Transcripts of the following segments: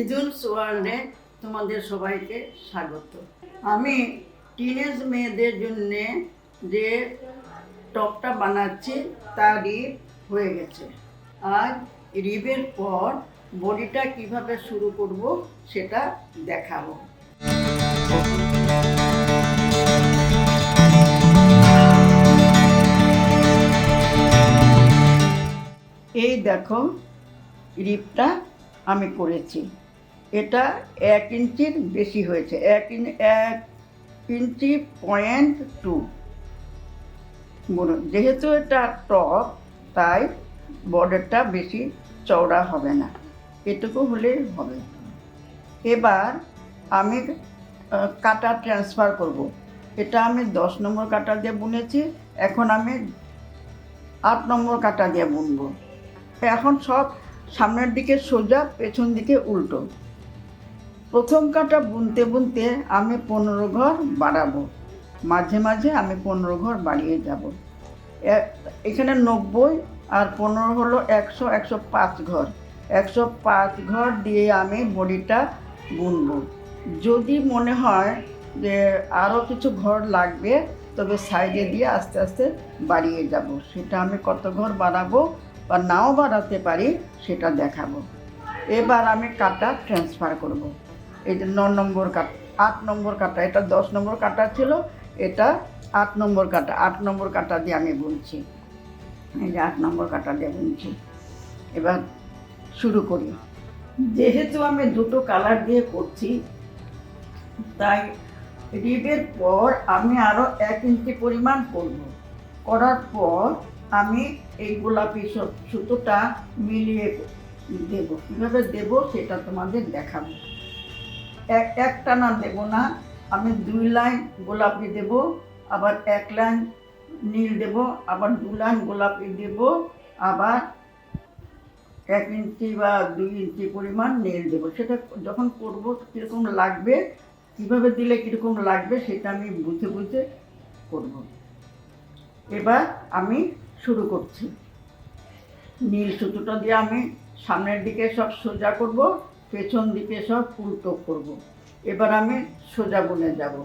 ইদুলস ওয়ার্ল্ডে তোমাদের সবাইকে স্বাগত। আমি টিনেজ মেয়েদের জন্যে যে টপটা বানাচ্ছি তা রিপ হয়ে গেছে। আজ রিবের পর বডিটা কীভাবে শুরু করব সেটা দেখাবো। এই দেখো রিপটা আমি করেছি। এটা এক ইঞ্চির বেশি হয়েছে। এক ইন- এক ইঞ্চি পয়েন্ট টু। যেহেতু এটা টপ, তাই বর্ডারটা বেশি চওড়া হবে না। এটুকু হলেই হবে। এবার আমি কাটা ট্রান্সফার করব। এটা আমি দশ নম্বর কাটা দিয়ে বুনেছি, এখন আমি আট নম্বর কাটা দিয়ে বুনবো। এখন সব সামনের দিকে সোজা, পেছন দিকে উল্টো। প্রথম কাটা বুনতে বুনতে আমি পনেরো ঘর বাড়াবো। মাঝে মাঝে আমি পনেরো ঘর বাড়িয়ে যাব। এখানে নব্বই আর পনেরো হলো একশো একশো পাঁচ ঘর। একশো পাঁচ ঘর দিয়ে আমি বডিটা বুনবো। যদি মনে হয় যে আরও কিছু ঘর লাগবে, তবে সাইডে দিয়ে আস্তে আস্তে বাড়িয়ে যাব। সেটা আমি কত ঘর বাড়াবো বা নাও বাড়াতে পারি, সেটা দেখাবো। এবার আমি কাটা ট্রান্সফার করব। এই যে ন নম্বর কাটা আট নম্বর কাটা এটা দশ নম্বর কাটা ছিল, এটা আট নম্বর কাটা আট নম্বর কাটা দিয়ে আমি বুনছি। এই যে আট নম্বর কাটা দিয়ে বুনছি। এবার শুরু করি। যেহেতু আমি দুটো কালার দিয়ে করছি, তাই রিবের পর আমি আরও এক ইঞ্চি পরিমাণ করব। করার পর আমি এই গোলাপি সুতোটা মিলিয়ে দেব। কীভাবে দেব সেটা তোমাদের দেখাবো। একটা না দেব না। আমি দুই লাইন গোলাপি দেব, আবার এক লাইন নীল দেব, আবার দু লাইন গোলাপি দেব, আবার এক ইঞ্চি বা দুই ইঞ্চি পরিমাণ নীল দেবো। সেটা যখন করব, কীরকম লাগবে, কীভাবে দিলে কীরকম লাগবে, সেটা আমি বুঝে বুঝে করব। এবার আমি শুরু করছি। নীল সুতোটা দিয়ে আমি সামনের দিকে সব সোজা করব। পেছন দিকে সব উল্টো করব। এবার আমি সোজা বনে যাব।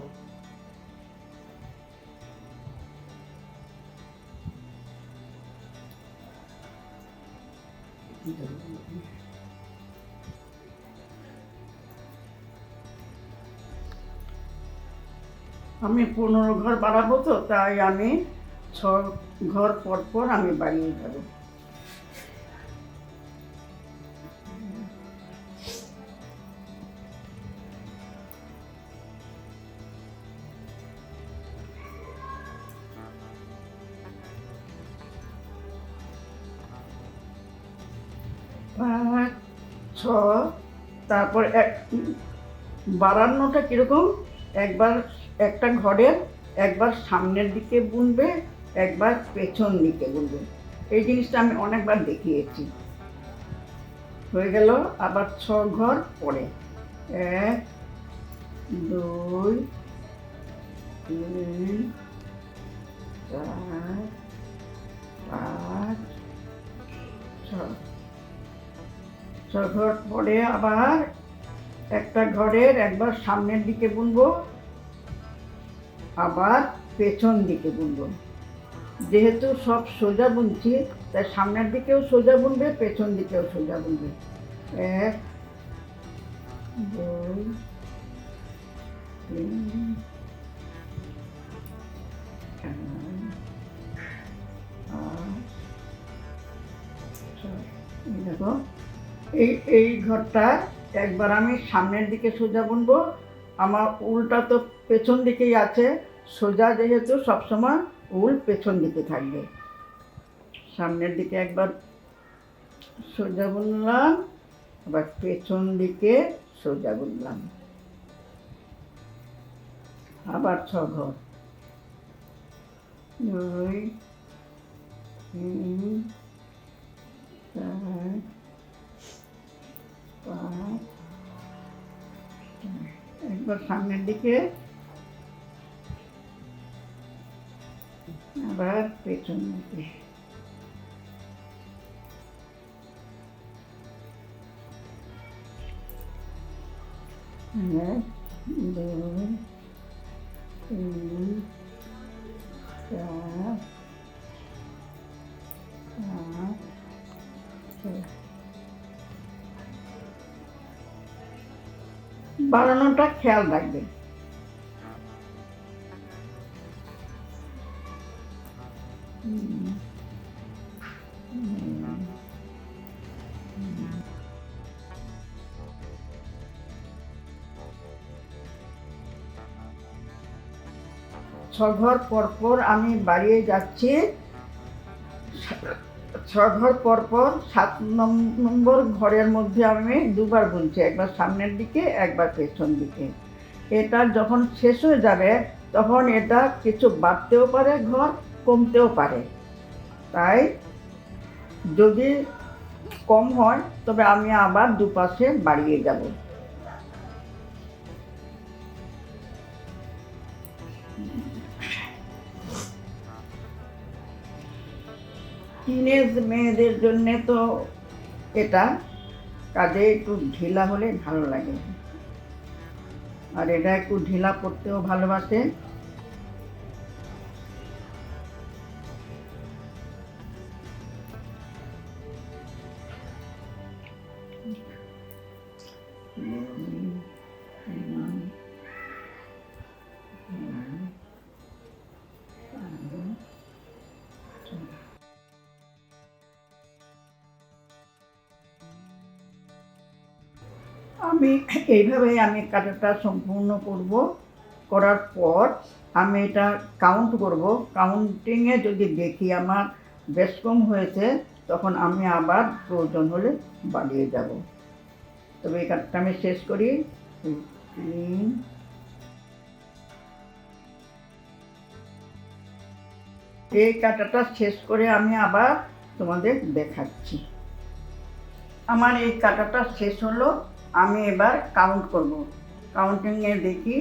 আমি পনেরো ঘর বাড়াবো তো, তাই আমি ছ ঘর পর পর আমি বাড়িয়ে যাব পাঁচ, ছ, তারপর এক বাড়ানোটা কীরকম? একবার একটা ঘরের, একবার সামনের দিকে বুনবে, একবার পেছন দিকে বুনবে। এই জিনিসটা আমি অনেকবার দেখিয়েছি। হয়ে গেল আবার ছ ঘর পরে। এক, দুই, তিন, চার, পাঁচ ছ ঘর পরে আবার একটা ঘরের একবার সামনের দিকে বুনবো, আবার পেছন দিকে বুনবো। যেহেতু সব সোজা বুনছি, তাই সামনের দিকেও সোজা বুনবে, পেছন দিকেও সোজা বুনবে। এক, দুই, তিন দেখো। এই এই ঘরটা একবার আমি সামনের দিকে সোজা বুনবো। আমার উলটা তো পেছন দিকেই আছে। সোজা যেহেতু সবসময় উল পেছন দিকে থাকবে। সামনের দিকে একবার সোজা বুনলাম, আবার পেছন দিকে সোজা বুনলাম। আবার ছ ঘর। দুই, তিন, চার পাঁচ একবার সামনের দিকে আবার পেছন দিকে এক দুই তিন চার বানানোটা খেয়াল রাখবেন। ছঘর পরপর আমি বাড়িয়ে যাচ্ছি ছঘর পরপর সাত নম- নম্বর ঘরের মধ্যে আমি দুবার বুনছি একবার সামনের দিকে, একবার পেছন দিকে। এটা যখন শেষ হয়ে যাবে, তখন এটা কিছু বাড়তেও পারে, ঘর কমতেও পারে। তাই যদি কম হয়, তবে আমি আবার দুপাশে বাড়িয়ে যাব। টিনেজ মেয়েদের জন্যে তো এটা। কাজে একটু ঢিলা হলে ভালো লাগে। আর এটা একটু ঢিলা পড়তেও ভালোবাসে। আমি এইভাবেই আমি কাটাটা সম্পূর্ণ করব। করার পর আমি এটা কাউন্ট করব। কাউন্টিংয়ে যদি দেখি আমার বেশ কম হয়েছে, তখন আমি আবার প্রয়োজন হলে বাড়িয়ে যাব। তবে এই কাজটা আমি শেষ করি। এই কাটাটা শেষ করে আমি আবার তোমাদের দেখাচ্ছি। আমার এই কাটাটা শেষ হলো। আমি এবার কাউন্ট করব। কাউন্টিংয়ে দেখি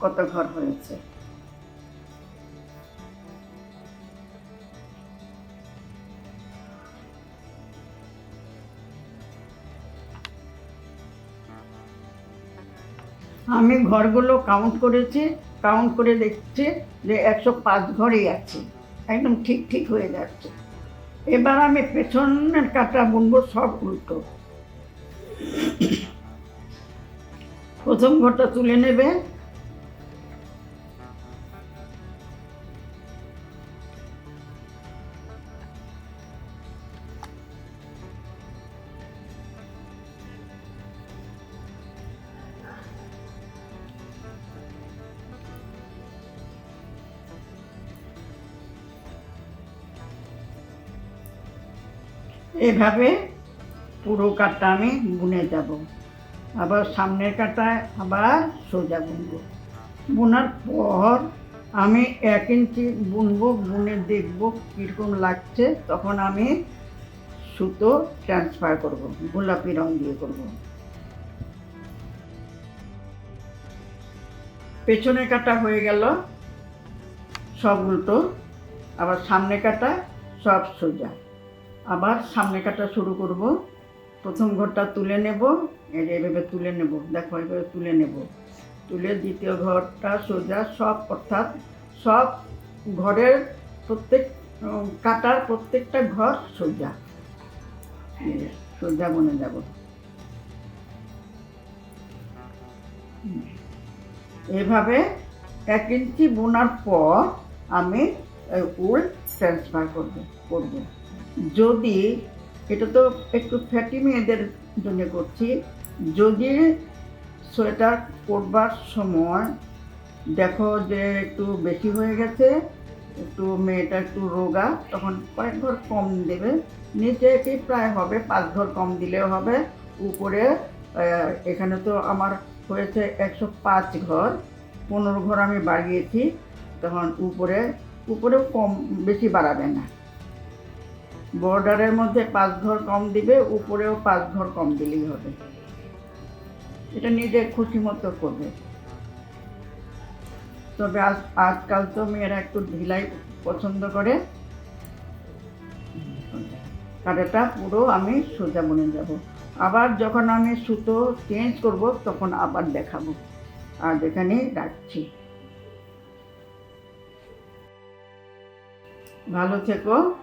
কত ঘর হয়েছে। আমি ঘরগুলো কাউন্ট করেছি কাউন্ট করে দেখছি যে একশো পাঁচ ঘরেই আছে। একদম ঠিক ঠিক হয়ে যাচ্ছে। এবার আমি পেছনের কাটা বুনবো সব উল্টো। প্রথম ঘরটা তুলে নেবে। এভাবে পুরো কাঠটা আমি বুনে যাব। আবার সামনের কাটায় আবার সোজা বুনবো। বোনার পর আমি এক ইঞ্চি বুনবো, বুনে দেখব কীরকম লাগছে, তখন আমি সুতো ট্রান্সফার করব, গোলাপি রং দিয়ে করব। পেছনে কাটা হয়ে গেল, সব উল্টো, আবার সামনে কাটা সব সোজা। আবার সামনে কাটা শুরু করব প্রথম ঘরটা তুলে নেব। এভাবে তুলে নেব। দেখো, এভাবে তুলে নেব। তুলে দ্বিতীয় ঘরটা সোজা সব, অর্থাৎ সব ঘরের প্রত্যেক কাটার প্রত্যেকটা ঘর সোজা। সোজা বনে যাব। এভাবে এক ইঞ্চি বোনার পর আমি উল ট্রান্সফার করব করব। যদি এটা তো একটু ফ্যাটি মেয়েদের জন্য করছি। যদি সোয়েটার করবার সময় দেখো যে একটু বেশি হয়ে গেছে, একটু মেয়েটা একটু রোগা, তখন কয়েক ঘর কম দেবে। নিচে কি প্রায় হবে, পাঁচ ঘর কম দিলেও হবে। উপরে এখানে তো আমার হয়েছে একশো পাঁচ ঘর, পনেরো ঘর আমি বাড়িয়েছি, তখন উপরে, উপরেও কম, বেশি বাড়াবে না। বর্ডারের মধ্যে পাঁচ ঘর কম দিবে, উপরেও পাঁচ ঘর কম দিলেই হবে। এটা নিজের খুশি মতো করবে। তবে আজ, আজকাল তো মেয়েরা একটু ঢিলাই পছন্দ করে। কাটাটা পুরো আমি সোজা বনে যাব। আবার যখন আমি সুতো চেঞ্জ করব, তখন আবার দেখাবো। আর এখানে রাখছি। ভালো থেকো।